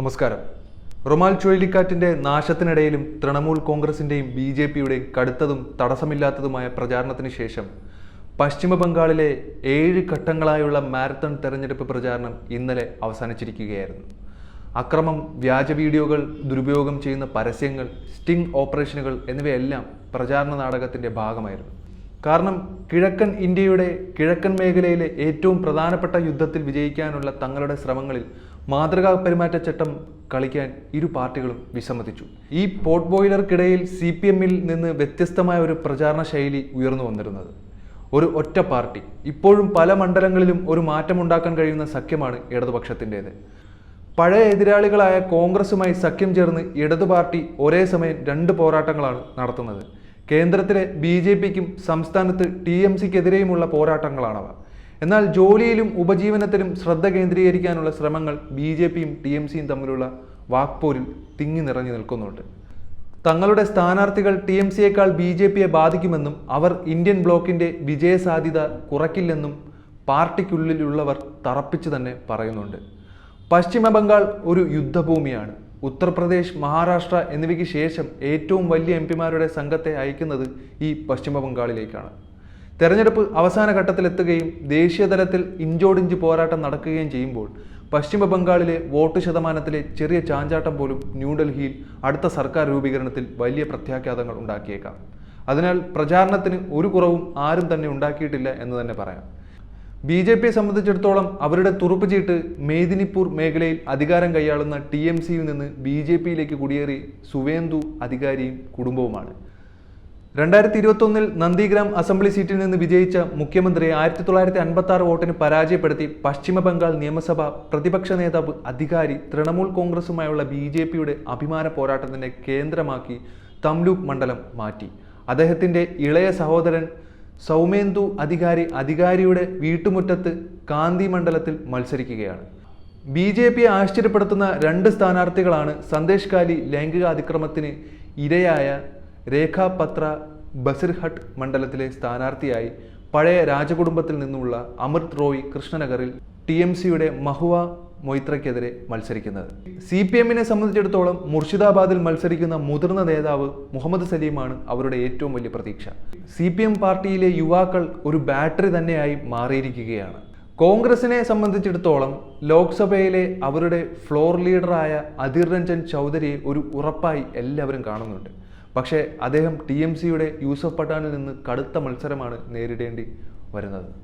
നമസ്കാരം. റൊമാൽ ചുഴലിക്കാറ്റിന്റെ നാശത്തിനിടയിലും തൃണമൂൽ കോൺഗ്രസിന്റെയും ബി ജെ പിയുടെയും കടുത്തതും തടസ്സമില്ലാത്തതുമായ പ്രചാരണത്തിന് ശേഷം പശ്ചിമ ബംഗാളിലെ ഏഴ് ഘട്ടങ്ങളായുള്ള മാരത്തൺ തെരഞ്ഞെടുപ്പ് പ്രചാരണം ഇന്നലെ അവസാനിച്ചിരിക്കുകയായിരുന്നു. അക്രമം വ്യാജ വീഡിയോകൾ ദുരുപയോഗം ചെയ്യുന്ന പരസ്യങ്ങൾ സ്റ്റിംഗ് ഓപ്പറേഷനുകൾ എന്നിവയെല്ലാം പ്രചാരണ നാടകത്തിന്റെ ഭാഗമായിരുന്നു. കാരണം കിഴക്കൻ ഇന്ത്യയുടെ കിഴക്കൻ മേഖലയിലെ ഏറ്റവും പ്രധാനപ്പെട്ട യുദ്ധത്തിൽ വിജയിക്കാനുള്ള തങ്ങളുടെ ശ്രമങ്ങളിൽ മാതൃകാ പെരുമാറ്റച്ചട്ടം കളിക്കാൻ ഇരു പാർട്ടികളും വിസമ്മതിച്ചു. ഈ പോർട്ട് ബോയിലർക്കിടയിൽ സി പി എമ്മിൽ നിന്ന് വ്യത്യസ്തമായ ഒരു പ്രചാരണ ശൈലി ഉയർന്നു വന്നിരുന്നത്. ഒരു ഒറ്റ പാർട്ടി. ഇപ്പോഴും പല മണ്ഡലങ്ങളിലും ഒരു മാറ്റമുണ്ടാക്കാൻ കഴിയുന്ന സഖ്യമാണ് ഇടതുപക്ഷത്തിന്റേത്. പഴയ എതിരാളികളായ കോൺഗ്രസുമായി സഖ്യം ചേർന്ന് ഇടതു പാർട്ടി ഒരേ സമയം രണ്ട് പോരാട്ടങ്ങളാണ് നടത്തുന്നത്. കേന്ദ്രത്തിലെ ബി ജെ പിക്കും സംസ്ഥാനത്ത് ടി എം സിക്കെതിരെയുമുള്ള പോരാട്ടങ്ങളാണവ. എന്നാൽ ജോലിയിലും ഉപജീവനത്തിലും ശ്രദ്ധ കേന്ദ്രീകരിക്കാനുള്ള ശ്രമങ്ങൾ ബി ജെ പിയും ടി എം സിയും തമ്മിലുള്ള വാക്പോരിൽ തിങ്ങി നിറഞ്ഞു നിൽക്കുന്നുണ്ട്. തങ്ങളുടെ സ്ഥാനാർത്ഥികൾ ടി എം സിയേക്കാൾ ബി ജെ പിയെ ബാധിക്കുമെന്നും അവർ ഇന്ത്യൻ ബ്ലോക്കിന്റെ വിജയസാധ്യത കുറയ്ക്കില്ലെന്നും പാർട്ടിക്കുള്ളിലുള്ളവർ തറപ്പിച്ചു തന്നെ പറയുന്നുണ്ട്. പശ്ചിമ ബംഗാൾ ഒരു യുദ്ധഭൂമിയാണ്. ഉത്തർപ്രദേശ് മഹാരാഷ്ട്ര എന്നിവയ്ക്ക് ശേഷം ഏറ്റവും വലിയ എം പിമാരുടെ സംഘത്തെ അയക്കുന്നത് ഈ പശ്ചിമ ബംഗാളിലേക്കാണ്. തെരഞ്ഞെടുപ്പ് അവസാന ഘട്ടത്തിലെത്തുകയും ദേശീയ തലത്തിൽ ഇഞ്ചോടിഞ്ച് പോരാട്ടം നടക്കുകയും ചെയ്യുമ്പോൾ പശ്ചിമ ബംഗാളിലെ വോട്ട് ശതമാനത്തിലെ ചെറിയ ചാഞ്ചാട്ടം പോലും ന്യൂഡൽഹിയിൽ അടുത്ത സർക്കാർ രൂപീകരണത്തിൽ വലിയ പ്രത്യാഘാതങ്ങൾ ഉണ്ടാക്കിയേക്കാം. അതിനാൽ പ്രചാരണത്തിന് ഒരു കുറവും ആരും തന്നെ ഉണ്ടാക്കിയിട്ടില്ല എന്ന് തന്നെ പറയാം. ബി ജെ പിയെ സംബന്ധിച്ചിടത്തോളം അവരുടെ തുറുപ്പ് ചീട്ട് മേദിനിപ്പൂർ മേഖലയിൽ അധികാരം കൈയാളുന്ന ടി എം സിയിൽ നിന്ന് ബി ജെ പിയിലേക്ക് കുടിയേറി സുവേന്ദു അധികാരിയും കുടുംബവുമാണ്. രണ്ടായിരത്തി ഇരുപത്തൊന്നിൽ നന്ദിഗ്രാം അസംബ്ലി സീറ്റിൽ നിന്ന് വിജയിച്ച മുഖ്യമന്ത്രി ആയിരത്തി തൊള്ളായിരത്തി അൻപത്തി ആറ് വോട്ടിന് പരാജയപ്പെടുത്തി പശ്ചിമ ബംഗാൾ നിയമസഭ പ്രതിപക്ഷ നേതാവ് അധികാരി തൃണമൂൽ കോൺഗ്രസുമായുള്ള ബി ജെ പിയുടെ അഭിമാന പോരാട്ടത്തിന്റെ കേന്ദ്രമാക്കി തംലൂക്ക് മണ്ഡലം മാറ്റി. അദ്ദേഹത്തിന്റെ ഇളയ സഹോദരൻ സൗമേന്ദു അധികാരി അധികാരിയുടെ വീട്ടുമുറ്റത്ത് കാന്തി മണ്ഡലത്തിൽ മത്സരിക്കുകയാണ്. ബി ജെ പിയെ ആശ്ചര്യപ്പെടുത്തുന്ന രണ്ട് സ്ഥാനാർത്ഥികളാണ് സന്ദേശ് കാലി ലൈംഗിക അതിക്രമത്തിന് ഇരയായ രേഖാപത്ര ബസിർഹട്ട് മണ്ഡലത്തിലെ സ്ഥാനാർത്ഥിയായി പഴയ രാജകുടുംബത്തിൽ നിന്നുള്ള അമൃത് റോയ് കൃഷ്ണനഗറിൽ ടി എം സിയുടെ മഹുവ മൊയ്ത്രയ്ക്കെതിരെ മത്സരിക്കുന്നത്. സി പി എമ്മിനെ സംബന്ധിച്ചിടത്തോളം മുർഷിദാബാദിൽ മത്സരിക്കുന്ന മുതിർന്ന നേതാവ് മുഹമ്മദ് സലീമാണ് അവരുടെ ഏറ്റവും വലിയ പ്രതീക്ഷ. സി പി എം പാർട്ടിയിലെ യുവാക്കൾ ഒരു ബാറ്ററി തന്നെയായി മാറിയിരിക്കുകയാണ്. കോൺഗ്രസിനെ സംബന്ധിച്ചിടത്തോളം ലോക്സഭയിലെ അവരുടെ ഫ്ലോർ ലീഡറായ അധിർ രഞ്ജൻ ചൗധരിയെ ഒരു ഉറപ്പായി എല്ലാവരും കാണുന്നുണ്ട്. പക്ഷേ അദ്ദേഹം ടി എം സിയുടെ യൂസഫ് പഠാനിൽ നിന്ന് കടുത്ത മത്സരമാണ് നേരിടേണ്ടി വരുന്നത്.